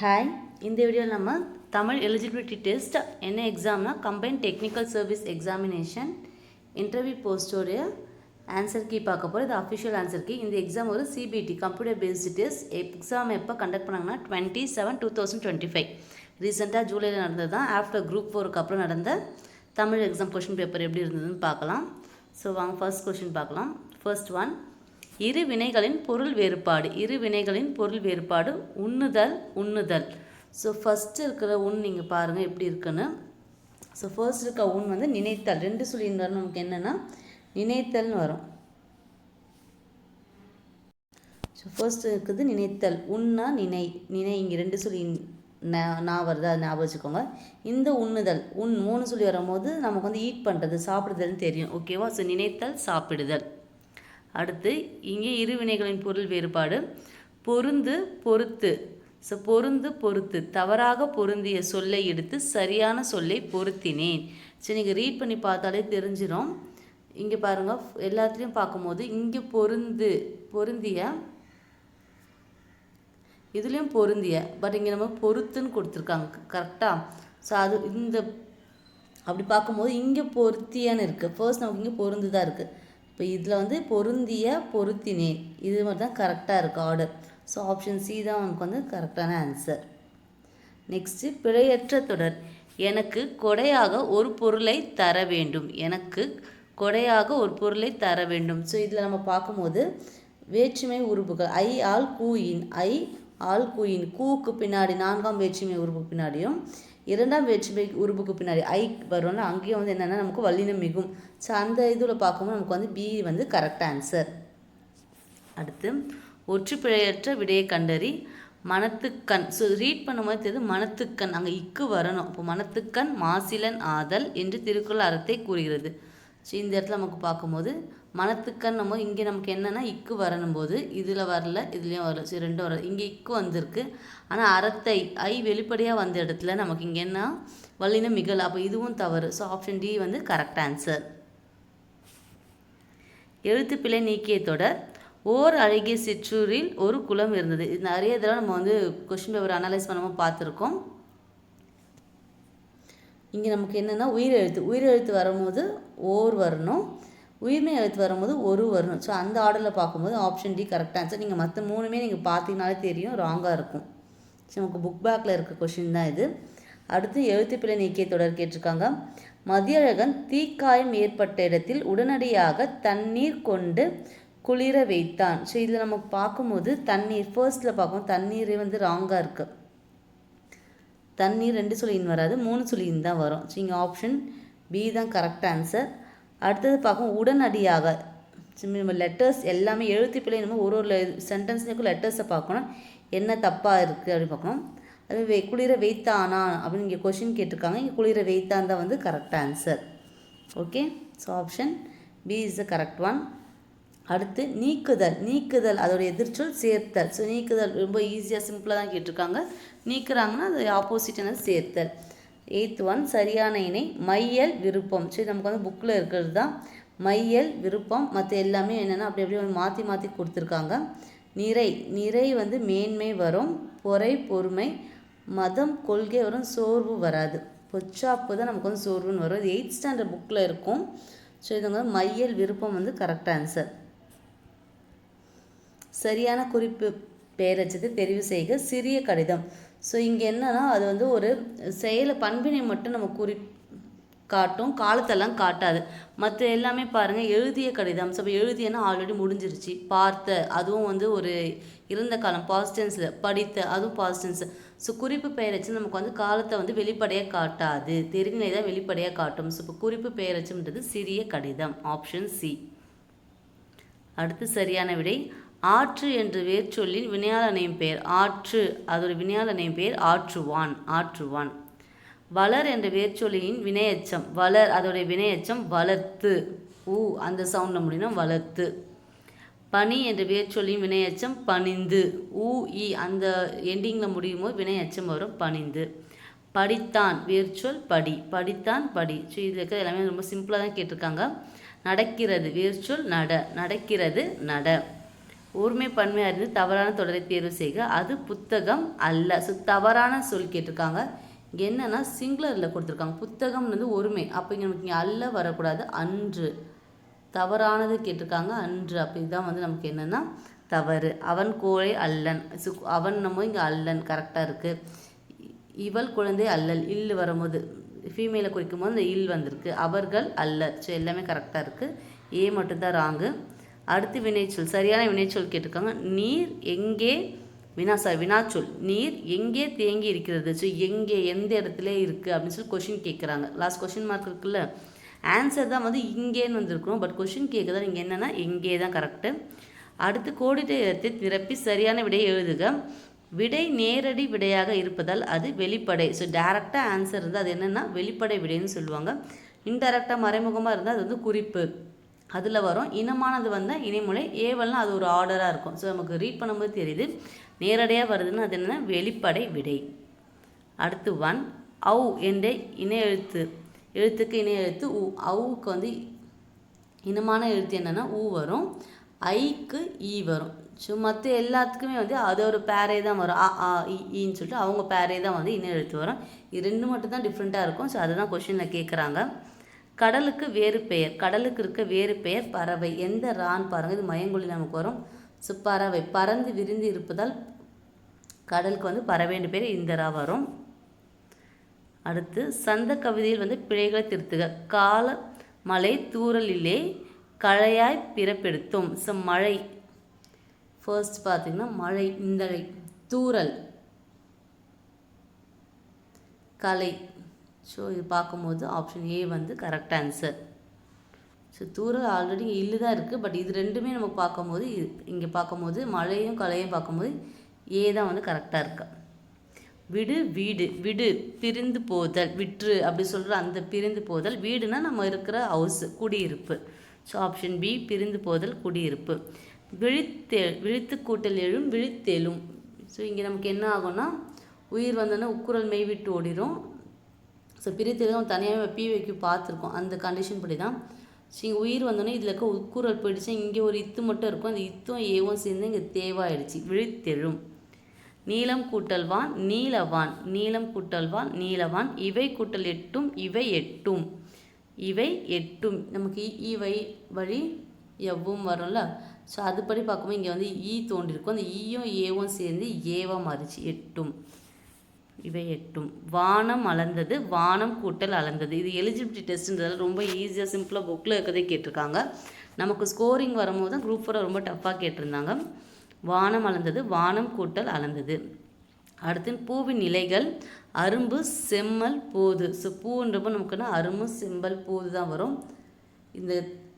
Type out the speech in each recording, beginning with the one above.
Hi இந்த வீடியோவில் நம்ம தமிழ் எலிஜிபிலிட்டி டெஸ்ட் என்ன எக்ஸாம்னா combine technical service examination interview போஸ்டோடைய answer key பார்க்க போகிறோம் இது அஃபிஷியல் ஆன்சர் கீ. இந்த எக்ஸாம் ஒரு CBT computer based test exam எப்போ கண்டக்ட் பண்ணாங்கன்னா twenty seven two thousand twenty five ரீசெண்டாக ஜூலையில் நடந்தது தான். ஆஃப்டர் குரூப் ஃபோருக்கு அப்புறம் நடந்த தமிழ் எக்ஸாம் கொஷின் பேப்பர் எப்படி இருந்ததுன்னு பார்க்கலாம். ஸோ வாங்க ஃபர்ஸ்ட் கொஷின் பார்க்கலாம். ஃபர்ஸ்ட் ஒன் இரு வினைகளின் பொருள் வேறுபாடு இரு வினைகளின் பொருள் வேறுபாடு உண்ணுதல் உண்ணுதல். ஸோ ஃபஸ்ட்டு இருக்கிற உண் நீங்கள் பாருங்கள் எப்படி இருக்குன்னு. ஸோ ஃபர்ஸ்ட் இருக்க உண் வந்து நினைத்தல். ரெண்டு சொல்லின்னு வரணும் நமக்கு என்னென்னா நினைத்தல்னு வரும். ஸோ ஃபர்ஸ்ட் இருக்குது நினைத்தல். உண்ணா நினை நினை இங்கே ரெண்டு சொல்லி நான் வருது அதை ஞாபகம் வச்சுக்கோங்க. இந்த உண்ணுதல் உண் மூணு சொல்லி வரும்போது நமக்கு வந்து ஈட் பண்ணுறது சாப்பிடுதல்னு தெரியும். ஓகேவா ஸோ நினைத்தல் சாப்பிடுதல். அடுத்து இங்கே இரு வினைகளின் பொருள் வேறுபாடு. பொருந்து பொறுத்து. ஸோ பொருந்து பொறுத்து. தவறாக பொருந்திய சொல்லை எடுத்து சரியான சொல்லை பொருத்தினேன். சரி நீங்கள் ரீட் பண்ணி பார்த்தாலே தெரிஞ்சிடும் இங்கே பாருங்கள் எல்லாத்துலேயும் பார்க்கும்போது இங்கே பொருந்து பொருந்திய இதுலேயும் பொருந்திய. பட் இங்கே நம்ம பொருத்துன்னு கொடுத்துருக்காங்க கரெக்டாக ஸோ அது இந்த அப்படி பார்க்கும்போது இங்கே பொருத்தியான்னு இருக்குது ஃபர்ஸ்ட் நமக்கு இங்கே பொருந்து தான் இருக்குது இப்போ இதில் வந்து பொருந்திய பொருத்தினேன். இது மாதிரி தான் கரெக்டாக இருக்குது ஆர்டர் ஸோ ஆப்ஷன் சி தான் உனக்கு வந்து கரெக்டான ஆன்சர் நெக்ஸ்ட்டு பிழையற்ற தொடர். எனக்கு கொடையாக ஒரு பொருளை தர வேண்டும். எனக்கு கொடையாக ஒரு பொருளை தர வேண்டும். ஸோ இதில் நம்ம பார்க்கும்போது வேற்றுமை உறுப்புகள் ஐ ஆல் கூயின் ஐ ஆல் கூயின் கூக்கு பின்னாடி நான்காம் வேற்றுமை உறுப்புக்கு பின்னாடியும் இரண்டாம் வேற்றுமை உறுப்புக்கு பின்னாடி ஐ வரும்ல அங்கேயும் வந்து என்னென்னா நமக்கு வல்லினம் மிகும். ஸோ அந்த இதில் பார்க்கும்போது நமக்கு வந்து பி வந்து கரெக்ட் ஆன்சர் அடுத்து ஒற்றுப்பிழையற்ற விடையை கண்டறி மனத்துக்கண் ஸோ ரீட் பண்ணும்போது தெரியுது மனத்துக்கண் அங்கே இக்கு வரணும். இப்போ மனத்துக்கண் மாசிலன் ஆதல் என்று திருக்குறள் அறத்தை கூறுகிறது. ஸோ இந்த இடத்துல நமக்கு பார்க்கும்போது மனத்துக்கண் நம்ம இங்கே நமக்கு என்னென்னா இக்கு வரணும் போது இதில் வரல இதுலேயும் வரல. ஸோ ரெண்டும் வரல இங்கே இக்கு வந்திருக்கு. ஆனால் அறத்தை ஐ வெளிப்படையாக வந்த இடத்துல நமக்கு இங்கே என்ன? வல்லினம் மிகல். அப்போ இதுவும் தவறு. ஸோ ஆப்ஷன் டி வந்து கரெக்ட் ஆன்சர் எழுத்துப்பிழை நீக்கிய தொடர். ஓர் அழகிய சிற்றூரில் ஒரு குளம் இருந்தது. இது நிறைய தடவை நம்ம வந்து கொஷின் பேப்பர் அனலைஸ் பண்ணாமல் பார்த்துருக்கோம். இங்கே நமக்கு என்னென்னா உயிரெழுத்து. உயிரெழுத்து வரும்போது ஓர் வரணும் உயிர்மை எழுத்து வரும்போது ஒரு வரணும். ஸோ அந்த ஆர்டரில் பார்க்கும்போது ஆப்ஷன் டி கரெக்டாக ஆன்சர் நீங்கள் மற்ற மூணுமே நீங்கள் பார்த்தீங்கனாலே தெரியும் ராங்காக இருக்கும். ஸோ நமக்கு புக் பேக்கில் இருக்க கொஷின் தான் இது. அடுத்து எழுத்துப்பிழை நீக்கிய தொடர் கேட்டிருக்காங்க. மதியழகன் தீக்காயம் ஏற்பட்ட இடத்தில் உடனடியாக தண்ணீர் கொண்டு குளிர வைத்தான். ஸோ இதில் நம்ம பார்க்கும்போது தண்ணீர் ஃபர்ஸ்ட்டில் பார்க்கும் தண்ணீரே வந்து ராங்காக இருக்குது தண்ணீர் ரெண்டு சுழியின் வராது மூணு சுழியின் தான் வரும். ஸோ இங்கே ஆப்ஷன் பி தான் கரெக்ட் ஆன்சர் அடுத்தது பார்க்கும் உடனடியாக. நம்ம லெட்டர்ஸ் எல்லாமே எழுத்து பிள்ளை நம்ம ஒரு ஒரு சென்டென்ஸ்லேயும் லெட்டர்ஸை பார்க்கணும். என்ன தப்பாக இருக்குது அப்படின்னு பார்க்கணும். அது குளிர வைத்தானா அப்படின்னு இங்கே கொஷின் கேட்டிருக்காங்க. இங்கே குளிர வைத்தான் தான் வந்து correct answer okay so option B is the correct one அடுத்து நீக்குதல் நீக்குதல் அதோட எதிர்ச்சொல் சேர்த்தல். ஸோ நீக்குதல் ரொம்ப ஈஸியாக சிம்பிளாக தான் கேட்டிருக்காங்க. நீக்குறாங்கன்னா அது ஆப்போசிட் என்ன சேர்த்தல். எயித் ஒன் சரியான இணை மையல் விருப்பம். சரி நமக்கு வந்து புக்கில் இருக்கிறது தான். மையல் விருப்பம். மற்ற எல்லாமே என்னென்னா அப்படி அப்படியே மாற்றி மாற்றி கொடுத்துருக்காங்க. நிறை நிறை வந்து மேன்மை வரும். பொறை பொறுமை. மதம் கொள்கை வரும். சோர்வு வராது. பொச்சாப்பு தான் நமக்கு வந்து சோர்வுன்னு வரும். இது எயித் ஸ்டாண்டர்ட் புக்கில் இருக்கும். ஸோ இது வந்து மையல் விருப்பம் வந்து கரெக்ட் ஆன்சர் சரியான குறிப்பு பெயரச்சத்தை தெரிவு செய்க சிறிய கடிதம். ஸோ இங்கே என்னன்னா அது வந்து ஒரு செயலை பண்பினை மட்டும் நம்ம குறி காட்டும் காலத்தெல்லாம் காட்டாது. மற்ற எல்லாமே பாருங்கள் எழுதிய கடிதம். ஸோ எழுதியன்னா ஆல்ரெடி முடிஞ்சிருச்சு. பார்த்த அதுவும் வந்து ஒரு இறந்த காலம். பாசிட்டன்ஸில் படித்த அதுவும் பாசிட்டன்ஸ் ஸோ குறிப்பு பெயரச்சு நமக்கு வந்து காலத்தை வந்து வெளிப்படையாக காட்டாது. தெரிவினை தான் வெளிப்படையாக காட்டும். ஸோ இப்போ குறிப்பு பெயரச்சுன்றது சிறிய கடிதம். ஆப்ஷன் சி அடுத்து சரியான விடை ஆற்று என்று வேர்ச்சொல்லின் வினையாளனையும் பெயர் ஆற்று. அதோட வினையாளனையும் பெயர் ஆற்றுவான் ஆற்றுவான். வளர் என்ற வேர்ச்சொல்லியின் வினையச்சம் வளர் அதோடைய வினையச்சம் வளர்த்து. ஊ அந்த சவுண்டில் முடியும் வளர்த்து. பனி என்ற வேர்ச்சொல்லியின் வினையச்சம் பணிந்து. ஊ இ அந்த எண்டிங்கில் முடியும் போது வினையச்சம் வரும் பணிந்து. படித்தான் வேர்ச்சொல் படி. படித்தான் படி. ஸோ இதில் இருக்கிற எல்லாமே ரொம்ப சிம்பிளாக தான் கேட்டிருக்காங்க. நடக்கிறது வேர்ச்சொல் நட. நடக்கிறது நட. ஊர்மை பன்மை அறிந்து தவறான தொடரை தேர்வு செய்க. அது புத்தகம் அல்ல. ஸோ தவறான சொல் கேட்டிருக்காங்க. இங்கே என்னென்னா சிங்குலரில் கொடுத்துருக்காங்க. புத்தகம்ன்றது வந்து ஒருமை. அப்போ இங்கே நமக்கு இங்கே அல்ல வரக்கூடாது. அன்று. தவறானது கேட்டிருக்காங்க. அன்று. அப்போ இதுதான் வந்து நமக்கு என்னென்னா தவறு. அவன் கோழை அல்லன். சு அவன் நம்ம இங்கே அல்லன். கரெக்டாக இருக்குது இவள் குழந்தை அல்லல். இல் வரும்போது ஃபீமேலை குறிக்கும் போது இந்த இல் வந்திருக்கு. அவர்கள் அல்ல. ஸோ எல்லாமே கரெக்டாக இருக்குது ஏ மட்டும்தான் ராங்கு அடுத்து வினைச்சொல். சரியான வினைச்சொல் கேட்டிருக்காங்க. நீர் எங்கே வினா சார் வினாச்சொல். நீர் எங்கே தேங்கி இருக்கிறது? ஸோ எங்கே எந்த இடத்துல இருக்குது அப்படின்னு சொல்லி கொஷின் கேட்குறாங்க. லாஸ்ட் கொஷின் மார்க் இருக்குல்ல? ஆன்சர் தான் வந்து இங்கேன்னு வந்திருக்கணும். பட் கொஷின் கேட்குறது நீங்கள் என்னென்னா எங்கே தான் கரெக்டு அடுத்து கோடிட்ட இடத்தை நிரப்பி சரியான விடையை எழுதுக. விடை நேரடி விடையாக இருப்பதால் அது வெளிப்படை. ஸோ டேரெக்டாக ஆன்சர் இருந்தால் அது என்னென்னா வெளிப்படை விடைன்னு சொல்லுவாங்க. இன்டெரக்டாக மறைமுகமாக இருந்தால் அது வந்து குறிப்பு. அதில் வரும். இனமானது வந்தால் இணைமுறை ஏவல்னால் அது ஒரு ஆர்டராக இருக்கும். ஸோ நமக்கு ரீட் பண்ணும்போது தெரியுது. நேரடியாக வருதுன்னு அது என்னென்னா வெளிப்படை விடை. அடுத்து ஒன் அவு என்ற இணை எழுத்து. எழுத்துக்கு இணை எழுத்து உ அவுக்கு வந்து இனமான எழுத்து என்னென்னா ஊ வரும். ஐக்கு ஈ e வரும். ஸோ மற்ற எல்லாத்துக்குமே வந்து அது ஒரு பேரே தான் வரும். ஆ ஆ ஈன்னு சொல்லிட்டு அவங்க பேரே தான் வந்து இணை எழுத்து வரும். இது ரெண்டு மட்டும் தான் டிஃப்ரெண்ட்டாக இருக்கும். ஸோ அதுதான் கொஷினில் கேட்குறாங்க கடலுக்கு வேறு பெயர் கடலுக்கு இருக்க வேறு பெயர் பறவை. எந்த ரான் பாருங்கள் இது மயங்கொழி நமக்கு வரும். ஸோ பறவை பறந்து விரிந்து இருப்பதால் கடலுக்கு வந்து பறவைன்ற பேர் இந்த ரா வரும். அடுத்து சந்த கவிதையில் வந்து பிழைகளை திருத்துக. கால மலை தூறலிலே கழையாய் பிறப்பெடுத்தும். ஸோ மழை. ஃபர்ஸ்ட் பார்த்தீங்கன்னா மழை இந்தழை தூறல். கலை. ஸோ இது பார்க்கும்போது ஆப்ஷன் ஏ வந்து கரெக்ட் ஆன்சர் ஸோ தூரல் ஆல்ரெடி இல்லு தான் இருக்குது பட் இது ரெண்டுமே நம்ம பார்க்கும்போது இங்கே பார்க்கும்போது மழையும் கலையும் பார்க்கும்போது ஏ தான் வந்து கரெக்டாக இருக்கு. விடு வீடு விடு பிரிந்து போதல் விற்று அப்படி சொல்கிற அந்த பிரிந்து போதல் வீடுனா நம்ம இருக்கிற ஹவுஸ் குடியிருப்பு. ஸோ ஆப்ஷன் பி பிரிந்து போதல் குடியிருப்பு. விழித்தே விழித்து கூட்டல் எழும் விழித்தெழும். ஸோ இங்கே நமக்கு என்ன ஆகும்னா உயிர் வந்தோன்னா உக்குரல் மெய் விட்டு ஓடிடும் ஸோ பிரித்தெழும் தனியாகவே பி வைக்க பார்த்துருக்கோம். அந்த கண்டிஷன் படி தான் ஸோ இங்கே உயிர் வந்தோடனே இதில் இருக்க உட்குரல் போயிடுச்சு. இங்கே ஒரு இத்து மட்டும் இருக்கும். அந்த இத்தும் ஏவும் சேர்ந்து இங்கே தேவாயிடுச்சு. விழித்தெழும். நீளம் கூட்டல்வான் நீலவான் நீளம் கூட்டல்வான் நீலவான் இவை கூட்டல் எட்டும் இவை எட்டும். இவை எட்டும். நமக்கு இவை வழி எவ்வும் வரும்ல? ஸோ அதுபடி பார்க்கும்போது இங்கே வந்து ஈ தோண்டிருக்கும் அந்த ஈயும் ஏவும் சேர்ந்து ஏவா மாறிச்சு. எட்டும். இவை எட்டும். வானம் அளந்தது வானம் கூட்டல் அளந்தது. இது எலிஜிபிலிட்டி டெஸ்ட்ன்றதால ரொம்ப ஈஸியாக சிம்பிளாக புக்கில் இருக்கிறதே கேட்டிருக்காங்க. நமக்கு ஸ்கோரிங் வரும்போது தான் குரூப் ஃபோரை ரொம்ப டஃப்பாக கேட்டிருந்தாங்க. வானம் அளந்தது வானம் கூட்டல் அளந்தது. அடுத்து பூவின் இலைகள் அரும்பு செம்மல் போது. ஸோ பூன்றப்போ நமக்குன்னா அரும்பு செம்பல் போது தான் வரும். இந்த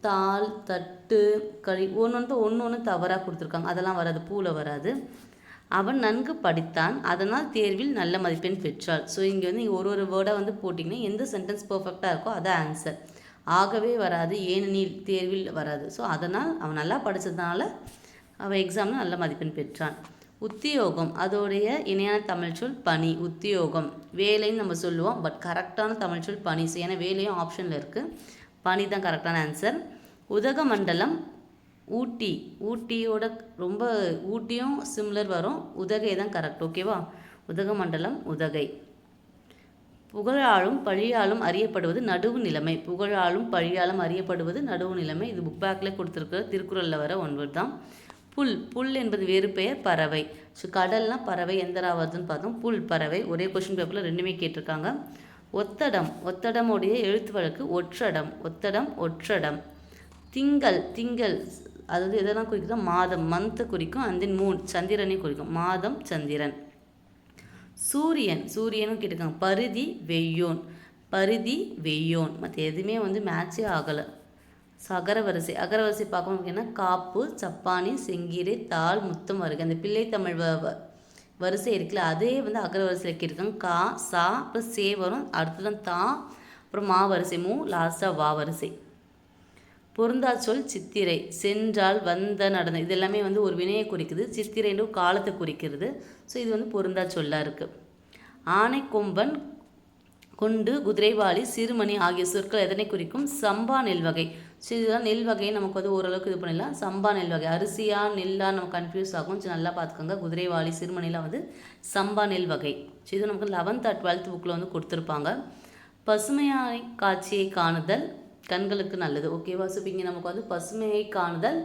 தாள் தட்டு கழி ஒன்று வந்து ஒன்று ஒன்று தவறாக கொடுத்துருக்காங்க. அதெல்லாம் வராது பூவில் வராது. அவன் நன்கு படித்தான் அதனால் தேர்வில் நல்ல மதிப்பெண் பெற்றாள். ஸோ இங்கே வந்து ஒரு ஒரு வேர்டாக வந்து போட்டிங்கன்னா எந்த சென்டென்ஸ் பர்ஃபெக்டாக இருக்கோ அதான் ஆன்சர் ஆகவே வராது ஏனெனில் தேர்வில் வராது. ஸோ அதனால் அவன் நல்லா படித்ததுனால அவன் எக்ஸாமில் நல்ல மதிப்பெண் பெற்றான். உத்தியோகம் அதோடைய இணையான தமிழ்ச்சொல் பணி உத்தியோகம். வேலைன்னு நம்ம சொல்லுவோம் பட் கரெக்டான தமிழ்ச்சொல் பணி. ஸோ ஏன்னா வேலையும் ஆப்ஷனில் இருக்குது பணி தான் கரெக்டான ஆன்சர் உதகமண்டலம் ஊட்டி ஊட்டியோட ரொம்ப ஊட்டியும் சிம்லர் வரும். உதகை தான் கரெக்ட் ஓகேவா உதகமண்டலம் உதகை. புகழாலும் பழியாலும் அறியப்படுவது நடுவு நிலைமை. புகழாலும் பழியாலும் அறியப்படுவது நடுவு நிலைமை. இது புக் பேக்கில் கொடுத்துருக்குற திருக்குறளில் வர ஒன்பது தான். புல் புல் என்பது வேறு பெயர் பறவை. ஸோ கடல்னால் பறவை எந்த ராவதுன்னு பார்த்தோம். புல் பறவை ஒரே கொஷின் பேப்பரில் ரெண்டுமே கேட்டிருக்காங்க. ஒத்தடம் ஒத்தடமுடைய எழுத்து வழக்கு ஒற்றடம். ஒத்தடம் ஒற்றடம். திங்கள் திங்கள் அது வந்து எதெல்லாம் குறிக்குதோ? மாதம். மந்த்தை குறிக்கும் அண்ட் தென் மூன் சந்திரனை குறிக்கும். மாதம் சந்திரன். சூரியன். சூரியனும் கேட்டுக்காங்க பருதி வெய்யோன். பருதி வெய்யோன். மற்ற எதுவுமே வந்து மேட்சே ஆகலை. ஸோ அகரவரிசை அகரவரிசை பார்க்கும்போது அப்படின்னா காப்பு சப்பானி செங்கீரை தாள் முத்தம் வருகை. அந்த பிள்ளை தமிழ் வ வரிசை இருக்குல்ல அதே வந்து அகரவரிசையில் கேட்டிருக்காங்க. கா சா அப்புறம் சே வரும். அடுத்ததான் தா அப்புறம் மா வரிசை. மூ லாஸ்ட்டாக வா வரிசை. பொருந்தாச்சொல் சித்திரை சென்றால் வந்த நடந்த இது எல்லாமே வந்து ஒரு வினையை குறிக்குது. சித்திரைன்ற ஒரு காலத்தை குறிக்கிறது. ஸோ இது வந்து பொருந்தா சொல்லாக இருக்குது ஆனை கொம்பன் கொண்டு குதிரைவாளி சிறுமணி ஆகிய சொற்கள் எதனை குறிக்கும்? சம்பா நெல் வகை. ஸோ இதுதான் நெல் வகையை நமக்கு வந்து ஓரளவுக்கு இது பண்ணிடலாம். சம்பா நெல் வகை. அரிசியா நெல்லா நம்ம கன்ஃபியூஸ் ஆகும். ஸோ நல்லா பார்த்துக்கோங்க. குதிரைவாளி சிறுமணிலாம் வந்து சம்பா நெல் வகை. ஸோ இது நமக்கு லெவன்த் அட் டுவெல்த் புக்கில் வந்து கொடுத்துருப்பாங்க. பசுமையான காட்சியை காணுதல் கண்களுக்கு நல்லது. ஓகேவா ஸோ இங்கே நமக்கு வந்து பசுமையை காணுதல்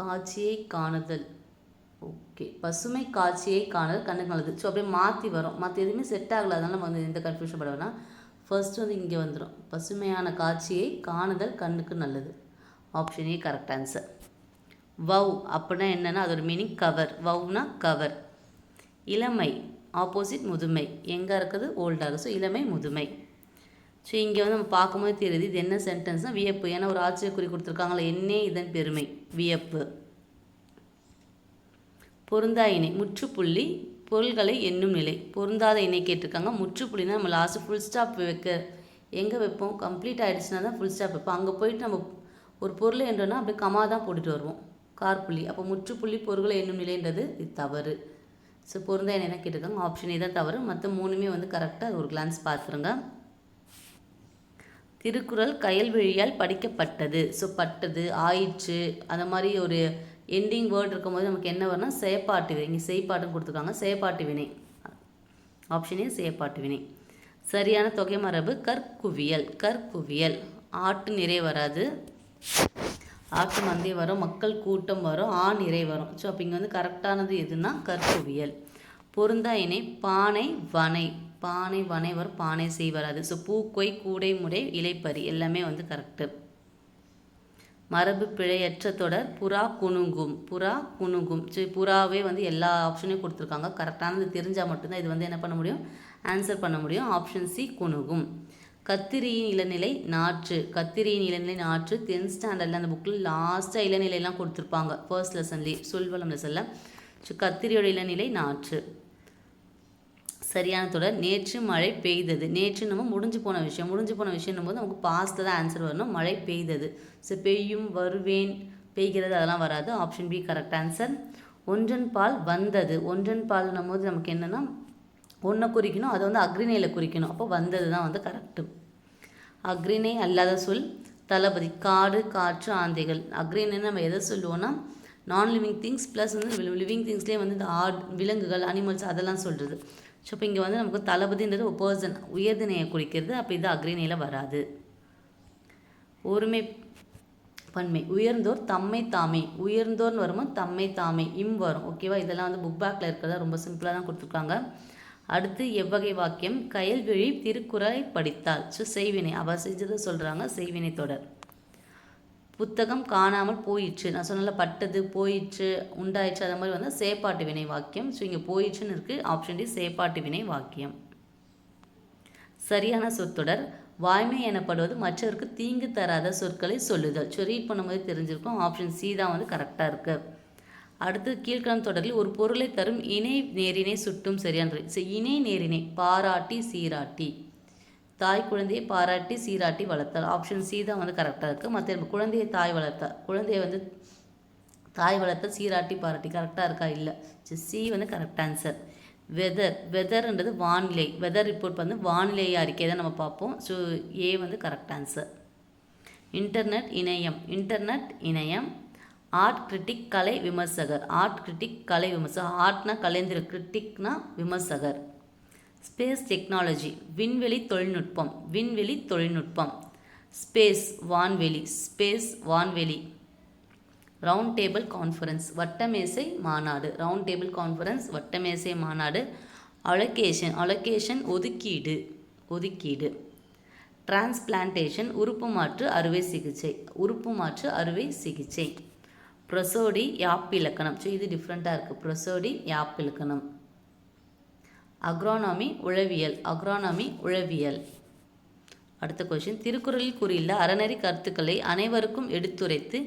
காட்சியை காணுதல். ஓகே பசுமை காட்சியை காணுதல் கண்ணுக்கு நல்லது. ஸோ அப்படியே மாற்றி வரும். மற்ற எதுவுமே செட் ஆகல. அதனால் நம்ம வந்து எந்த கன்ஃபியூஷன் பட வேணாம். ஃபர்ஸ்ட் வந்து இங்கே வந்துடும் பசுமையான காட்சியை காணுதல் கண்ணுக்கு நல்லது. ஆப்ஷன் ஏ கரெக்ட் ஆன்சர் வவ் அப்படின்னா என்னென்னா அதோட மீனிங் கவர் வவ்னா கவர் இளமை ஆப்போசிட் முதுமை. எங்கே இருக்குது? ஓல்டாக ஸோ இளமை முதுமை. ஸோ இங்கே வந்து நம்ம பார்க்கும்போது தெரியுது இது என்ன சென்டென்ஸ்னால் வியப்பு. ஏன்னா ஒரு ஆச்சரியக்குறி கொடுத்துருக்காங்களே என்னே இதன் பெருமை? வியப்பு. பொருந்தா இணை முற்றுப்புள்ளி பொருள்களை எண்ணும் நிலை. பொருந்தாத இணை கேட்டிருக்காங்க. முற்றுப்புள்ளினா நம்ம லாஸ்ட்டு ஃபுல் ஸ்டாப் வைக்க எங்கே வைப்போம்? கம்ப்ளீட் ஆகிடுச்சுன்னா தான் ஃபுல் ஸ்டாப் வைப்போம். அங்கே போயிட்டு நம்ம ஒரு பொருளை என்றோன்னா அப்படியே கமா தான் போட்டுட்டு வருவோம். கார்புள்ளி அப்போ முற்றுப்புள்ளி பொருள்களை எண்ணும் நிலைன்றது இது தவறு. ஸோ பொருந்தா இணை தான் கேட்டிருக்காங்க ஆப்ஷன் இதான் தவறு. மற்ற மூணுமே வந்து கரெக்டாக ஒரு கிளான்ஸ் பார்த்துருங்க. திருக்குறள் கயல்வழியால் படிக்கப்பட்டது. ஸோ பட்டது ஆயிற்று அந்த மாதிரி ஒரு எண்டிங் வேர்ட் இருக்கும்போது நமக்கு என்ன வரும்னா செயப்பாட்டு வினை. இங்கே செய்ப்பாட்டுன்னு கொடுத்துருக்காங்க. செயப்பாட்டு வினை. ஆப்ஷனே செயப்பாட்டு வினை. சரியான தொகை மரபு கற்குவியல். கற்குவியல். ஆட்டு நிறை வராது. ஆட்டு மந்தை வரும் மக்கள் கூட்டம் வரும் ஆ நிறை வரும். ஸோ அப்போ இங்கே வந்து கரெக்டானது எதுனா கற்குவியல். பொருந்தா இணை பானை வனை. பானை வனைவர் பானை செய்வர். அது ஸோ பூக்கொய் கூடை முடை இலைப்பறி எல்லாமே வந்து கரெக்டு மரபு பிழையற்ற தொடர் புறா குணுங்கும். புறா குணுங்கும். ஸோ புறாவே வந்து எல்லா ஆப்ஷனையும் கொடுத்துருக்காங்க. கரெக்டானது தெரிஞ்சால் மட்டும்தான் இது வந்து என்ன பண்ண முடியும்? ஆன்சர் பண்ண முடியும். Option C குணுகும். கத்திரியின் இளநிலை நாற்று. கத்திரியின் இளநிலை நாற்று டென்த் ஸ்டாண்டர்டில் அந்த புக்கில் லாஸ்ட்டாக இளநிலையெல்லாம் கொடுத்துருப்பாங்க. ஃபர்ஸ்ட் லெசன்லேயே சொல்வலம் லெசனில் ஸோ கத்திரியோட இளநிலை நாற்று. சரியான தொடர். நேற்று மழை பெய்தது. நேற்று நம்ம முடிஞ்சு போன விஷயம் முடிஞ்சு போன விஷயம்னும் போது நமக்கு பாஸ்ட்டில் தான் ஆன்சர் வரணும். மழை பெய்தது. ஸோ பெய்யும் வருவேன் பெய்கிறது அதெல்லாம் வராது. ஆப்ஷன் பி கரெக்ட் ஆன்சர் ஒன்றன் பால் வந்தது. ஒன்றன் பால்னும் போது நமக்கு என்னென்னா ஒன்றை குறிக்கணும் அதை வந்து அக்ரிணையில் குறிக்கணும். அப்போ வந்தது தான் வந்து கரெக்டு அக்ரிணை அல்லாத சொல். தளபதி காடு காற்று ஆந்தைகள். அக்ரிணைன்னு நம்ம எதை சொல்லுவோன்னா நான் லிவிங் திங்ஸ் ப்ளஸ் வந்து லிவிங் திங்ஸ்லேயே வந்து இந்த ஆட் விலங்குகள் அனிமல்ஸ் அதெல்லாம் சொல்கிறது ஸோ இப்போ இங்கே வந்து நமக்கு தளபதின்றது ஒரு பர்சன் உயர்தினையை குறிக்கிறது. அப்போ இது அக்ரிணையில் வராது. ஒருமை பன்மை. உயர்ந்தோர் தம்மை தாமே. உயர்ந்தோர்னு வரும்போது தம்மை தாமே. இம் வரும். ஓகேவா இதெல்லாம் வந்து புக் பேக்கில் இருக்கிறதா ரொம்ப சிம்பிளாக தான் கொடுத்துருக்காங்க. அடுத்து எவ்வகை வாக்கியம். கயல்விழி திருக்குறளை படித்தால். ஸோ செய்வினை. அவள் செஞ்சதை சொல்கிறாங்க செய்வினை தொடர். புத்தகம் காணாமல் போயிடுச்சு. நான் சொன்னல பட்டது போயிடுச்சு உண்டாயிடுச்சு அந்த மாதிரி வந்து சேப்பாட்டு வினை வாக்கியம். ஸோ இங்கே போயிடுச்சுன்னு இருக்குது ஆப்ஷன் டி சேப்பாட்டு வினை வாக்கியம். சரியான சொற்றொடர். வாய்மை எனப்படுவது மற்றவருக்கு தீங்கு தராத சொற்களை சொல்லுதல். ஸோ ரீட் பண்ணும்போது தெரிஞ்சிருக்கும். ஆப்ஷன் சி தான் வந்து கரெக்டாக இருக்குது அடுத்து கீழ்கணம் தொடரில் ஒரு பொருளை தரும் இணை நேரினை சுட்டும். சரியான இணை நேரினை பாராட்டி சீராட்டி. தாய் குழந்தையை பாராட்டி சீராட்டி வளர்த்தல் ஆப்ஷன் சி தான் வந்து கரெக்டாக இருக்குது மற்ற குழந்தையை தாய் வளர்த்தா குழந்தைய வந்து தாய் வளர்த்தல் சீராட்டி பாராட்டி கரெக்டாக இருக்கா? இல்லை. சி வந்து கரெக்ட் ஆன்சர் வெதர் வெதர்ன்றது வானிலை. வெதர் ரிப்போர்ட் வந்து வானிலை அறிக்கை தான் நம்ம பார்ப்போம். ஸோ ஏ வந்து கரெக்ட் ஆன்சர் இன்டர்நெட் இணையம். இன்டர்நெட் இணையம். ஆர்ட் கிரிட்டிக் கலை விமர்சகர். ஆர்ட் கிரிட்டிக் கலை விமர்சகர். ஆர்ட்னா கலைந்திர கிரிட்டிக்னா விமர்சகர். ஸ்பேஸ் டெக்னாலஜி விண்வெளி தொழில்நுட்பம் விண்வெளி தொழில்நுட்பம். ஸ்பேஸ் வான்வெளி ஸ்பேஸ் வான்வெளி. ரவுண்ட் டேபிள் கான்ஃபரன்ஸ் வட்டமேசை மாநாடு. ரவுண்ட் டேபிள் கான்ஃபரன்ஸ் வட்டமேசை மாநாடு. அலொகேஷன் அலொகேஷன் ஒதுக்கீடு ஒதுக்கீடு. டிரான்ஸ்பிளான்டேஷன் உறுப்பு மாற்று அறுவை சிகிச்சை உறுப்பு மாற்று அறுவை சிகிச்சை. ப்ரொசோடி யாப்பிலக்கணம் ஸோ இது டிஃப்ரெண்ட்டாக இருக்குது ப்ரொசோடி யாப்பிலக்கணம் அக்ரானமி உளவியல். அக்ரானமி உளவியல். அடுத்த கொஷின் திருக்குறளில் கூறியுள்ள அறநெறி கருத்துக்களை அனைவருக்கும் எடுத்துரைத்து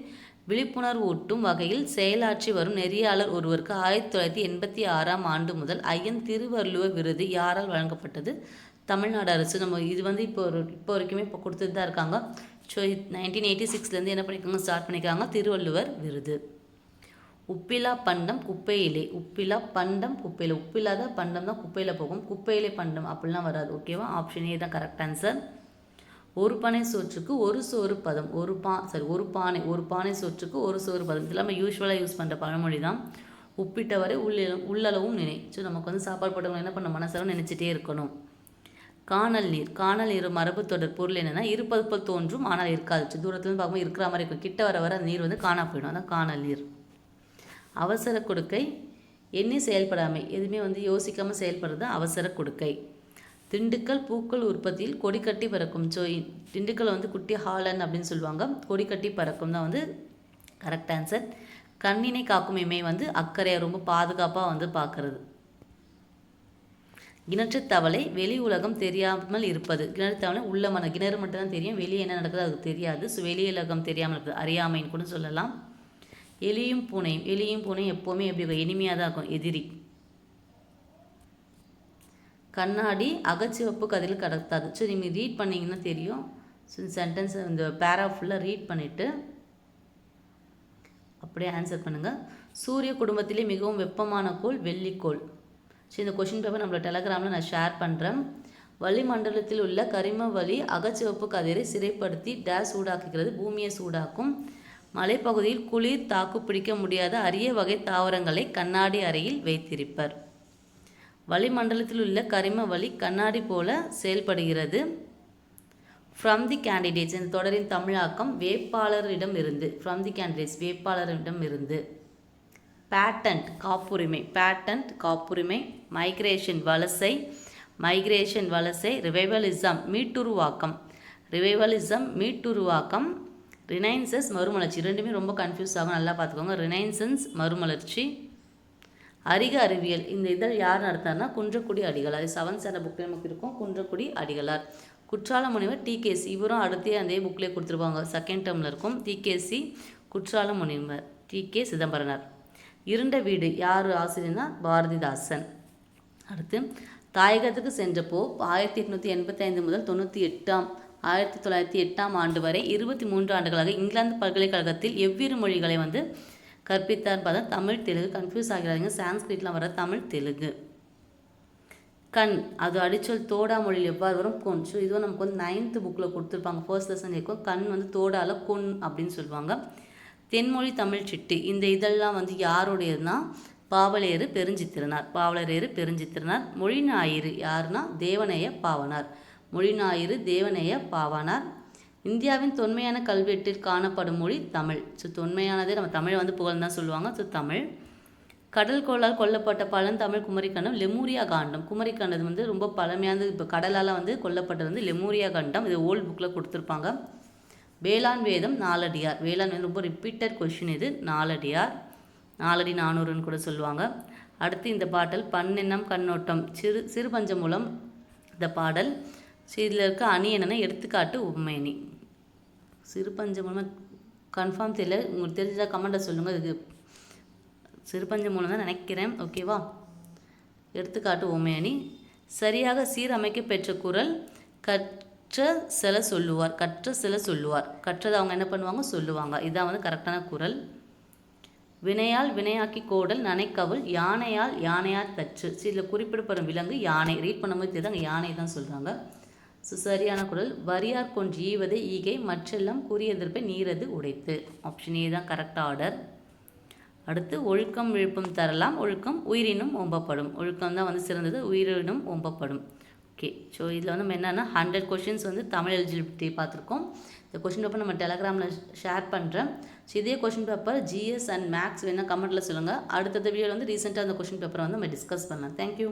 விழிப்புணர்வு ஊட்டும் வகையில் செயலாற்றி வரும் நெறியாளர் ஒருவருக்கு ஆயிரத்தி தொள்ளாயிரத்தி எண்பத்தி ஆறாம் ஆண்டு முதல் ஐயன் திருவள்ளுவர் விருது யாரால் வழங்கப்பட்டது? தமிழ்நாடு அரசு. நம்ம இது வந்து இப்போ ஒரு இப்போ வரைக்குமே இப்போ கொடுத்துட்டு தான் இருக்காங்க ஸோ நைன்டீன் எயிட்டி சிக்ஸ்லேருந்து என்ன பண்ணியிருக்காங்க ஸ்டார்ட் பண்ணியிருக்காங்க திருவள்ளுவர் விருது. உப்பிலா பண்டம் குப்பையிலே உப்பிலா பண்டம் குப்பையில். உப்பில்லாத பண்டம் தான் குப்பையில் போகும். குப்பையிலே பண்டம் அப்படிலாம் வராது ஓகேவா ஆப்ஷன் ஏ தான் கரெக்ட் ஆன்சர் ஒரு பானை சோற்றுக்கு ஒரு சோறு பதம். ஒரு பா சாரி ஒரு பானை ஒரு பானை சோற்றுக்கு ஒரு சோறு பதம். இதெல்லாம் நம்ம யூஸ்வலாக யூஸ் பண்ணுற பழமொழி தான். உப்பிட்டவரை உள்ள உள்ளளவும் நினை. ஸோ நமக்கு வந்து சாப்பாடு போட்டவங்க என்ன பண்ண மனசளவு நினச்சிட்டே இருக்கணும். காணல் நீர். காணல் நீர் மரபு தொடர் பொருள் என்னென்னா இருப்பது போல் தோன்றும் ஆனால் இருக்காது. தூரத்துலேருந்து பார்க்கும்போது இருக்கிற மாதிரி இருக்கும். கிட்ட வர வர அந்த நீர் வந்து காணா போயிடும். அதான் காணல் நீர். அவசர கொடுக்கை எண்ணி செயல்படாமை. எதுவுமே வந்து யோசிக்காமல் செயல்படுறது அவசர கொடுக்கை. திண்டுக்கல் பூக்கள் உற்பத்தியில் கொடி கட்டி பறக்கும். ஸோ திண்டுக்கல் வந்து குட்டி ஹாலன் அப்படின்னு சொல்லுவாங்க. கொடி கட்டி பறக்கும் தான் வந்து கரெக்ட் ஆன்சர் கண்ணினை காக்கும் இமை வந்து அக்கறையாக ரொம்ப பாதுகாப்பாக வந்து பார்க்குறது. கிணற்று தவளை வெளி உலகம் தெரியாமல் இருப்பது. கிணறு தவளை உள்ள மன கிணறு மட்டும்தான் தெரியும். வெளியே என்ன நடக்குது அதுக்கு தெரியாது. ஸோ வெளி உலகம் தெரியாமல் இருக்குது. அறியாமைன்னு கூட சொல்லலாம். எலியும் பூனையும் எலியும் பூனையும் எப்போவுமே எப்படி இருக்கும்? இனிமையாக தான் இருக்கும் எதிரி. கண்ணாடி அகச்சிவப்பு கதையில் கடத்தாது. ஸோ நீங்கள் ரீட் பண்ணிங்கன்னா தெரியும். ஸோ இந்த சென்டென்ஸை இந்த பேரா ஃபுல்லாக ரீட் பண்ணிவிட்டு அப்படியே ஆன்சர் பண்ணுங்கள் சூரிய குடும்பத்திலே மிகவும் வெப்பமான கோள் வெள்ளிக்கோள் ஸோ இந்த கொஷின் பேப்பர் நம்மளோட டெலகிராமில் நான் ஷேர் பண்ணுறேன் வளிமண்டலத்தில் உள்ள கரிம வலி அகச்சிவப்பு கதிரை சிறைப்படுத்தி டேஸ் சூடாக்குகிறது பூமியை சூடாக்கும். மலைப்பகுதியில் குளிர் தாக்கு பிடிக்க முடியாத அரிய வகை தாவரங்களை கண்ணாடி அறையில் வைத்திருப்பர். வளிமண்டலத்தில் உள்ள கரிம வலி கண்ணாடி போல செயல்படுகிறது. ஃப்ரம் தி கேண்டிடேட்ஸ் இந்த தொடரின் தமிழாக்கம் வேட்பாளரிடம் இருந்து. ஃப்ரம் தி கேண்டிடேட்ஸ் வேட்பாளரிடம் இருந்து. பேட்டன்ட் காப்புரிமை பேட்டன்ட் காப்புரிமை மைக்ரேஷன் வலசை மைக்ரேஷன் வலசை ரிவைவலிசம் மீட்டுருவாக்கம். ரிவைவலிசம் மீட்டுருவாக்கம். ரினைன்சஸ் மறுமலர்ச்சி. ரெண்டுமே ரொம்ப கன்ஃபியூஸ் ஆகும் நல்லா பார்த்துக்கோங்க. ரினைன்சன்ஸ் மறுமலர்ச்சி. அரிக அறிவியல். இந்த இதழ் யார் நடத்தார்னா குன்றக்குடி அடிகளார். செவன்த் ஸ்டாண்டர்ட் புக்கில் நமக்கு இருக்கும். குன்றக்குடி அடிகளார். குற்றால முனிவர் டிகேசி இவரும் அடுத்தே அந்த புக்கிலே கொடுத்துருப்பாங்க. செகண்ட் டேர்மில் இருக்கும். டிகேசி குற்றால முனைவர் டி கே சிதம்பரனார். இருண்ட வீடு யார் ஆசிரியர்னா பாரதிதாசன். அடுத்து தாயகத்துக்கு சென்றப்போ ஆயிரத்தி எட்நூற்றி எண்பத்தி ஐந்து முதல் தொண்ணூற்றி எட்டாம் ஆயிரத்தி தொள்ளாயிரத்தி எட்டாம் ஆண்டு வரை இருபத்தி மூன்று ஆண்டுகளாக இங்கிலாந்து பல்கலைக்கழகத்தில் எவ்விரு மொழிகளை வந்து கற்பித்தார் பார்த்தா தமிழ் தெலுங்கு கன்ஃபியூஸ் ஆகிறாங்க சான்ஸ்கிரிட்லாம் வர தமிழ் தெலுங்கு. கண் அது அடிச்சொல் தோடா மொழியில் எவ்வாறு வரும்? கொன். ஸோ இதுவும் நமக்கு வந்து நைன்த்து புக்கில் கொடுத்துருப்பாங்க. ஃபர்ஸ்ட் லெசன் இருக்கும் கண் வந்து தோடால கொன் அப்படின்னு சொல்லுவாங்க. தென்மொழி தமிழ் சிட்டு. இந்த இதெல்லாம் வந்து யாருடையதுன்னா? பாவலேறு பெருஞ்சித்திரனார். பாவலரேறு பெருஞ்சித்திரனார். மொழி ஞாயிறு யாருன்னா? தேவனைய பாவனார். மொழி தேவநேய பாவானார். இந்தியாவின் தொன்மையான கல்வெட்டில் காணப்படும் மொழி தமிழ். ஸோ தொன்மையானதே நம்ம தமிழை வந்து புகழ்ந்து தான் சொல்லுவாங்க. ஸோ தமிழ். கடல் கோளால் கொல்லப்பட்ட பழந்தமிழ் குமரிக்கண்டம் லெமூரியா காண்டம். குமரிக்கண்டம் வந்து ரொம்ப பழமையானது. இப்போ கடலால் வந்து கொல்லப்பட்டது வந்து லெமூரியா காண்டம். இது ஓல்டு புக்கில் கொடுத்துருப்பாங்க. வேளாண் வேதம் நாலடியார். வேளாண் வேதம் ரொம்ப ரிப்பீட்டட் கொஷின் இது. நாலடியார். நாலடி நானூறுன்னு கூட சொல்லுவாங்க. அடுத்து இந்த பாடல் பன்னெண்ணம் கண்ணோட்டம். சிறு சிறுபஞ்சம் மூலம் இந்த பாடல். ஸோ இதில் இருக்க அணி என்னென்னா எடுத்துக்காட்டு உண்மையணி சிறுபஞ்சம் மூலமாக கன்ஃபார்ம் தெரியல. உங்களுக்கு தெரிஞ்சால் கமெண்ட்டை சொல்லுங்கள் இது சிறுபஞ்ச மூலம் தான் நினைக்கிறேன். ஓகேவா எடுத்துக்காட்டு உண்மையணி சரியாக சீரமைக்க பெற்ற குரல் கற்ற சில சொல்லுவார். கற்ற சில சொல்லுவார். கற்றதை அவங்க என்ன பண்ணுவாங்க? சொல்லுவாங்க. இதுதான் வந்து கரெக்டான குரல். வினையால் வினையாக்கி கோடல் நனைக்கவல் யானையால் யானையால் தச்சு. இதில் குறிப்பிடப்படும் விலங்கு யானை. ரீட் பண்ணும்போது தெரியுது? யானை தான் சொல்கிறாங்க சரியான குரல் வரியார் கொன்று ஈவது ஈகை மற்றெல்லாம் கூறிய நீரது உடைத்து. ஆப்ஷன் ஏ தான் கரெக்ட் ஆர்டர் அடுத்து ஒழுக்கம் விழுப்பம் தரலாம் ஒழுக்கம் உயிரினும் ஓம்பப்படும். ஒழுக்கம் தான் வந்து சிறந்தது உயிரினும் ஒம்பப்படும் ஓகே ஸோ இதில் வந்து நம்ம என்னென்னா ஹண்ட்ரட் கொஷின்ஸ் வந்து தமிழ் எலிஜிபிலிட்டி பார்த்துருக்கோம். இந்த கொஷின் பேப்பர் நம்ம டெலகிராமில் ஷேர் பண்ணுறேன் ஸோ இதே question paper GS and maths வேணால் கமெண்ட்டில் சொல்லுங்கள் அடுத்தது வீடியோவில் வந்து ரீசெண்டாக அந்த கொஷின் பேப்பரை வந்து நம்ம டிஸ்கஸ் பண்ணலாம். தேங்க்யூ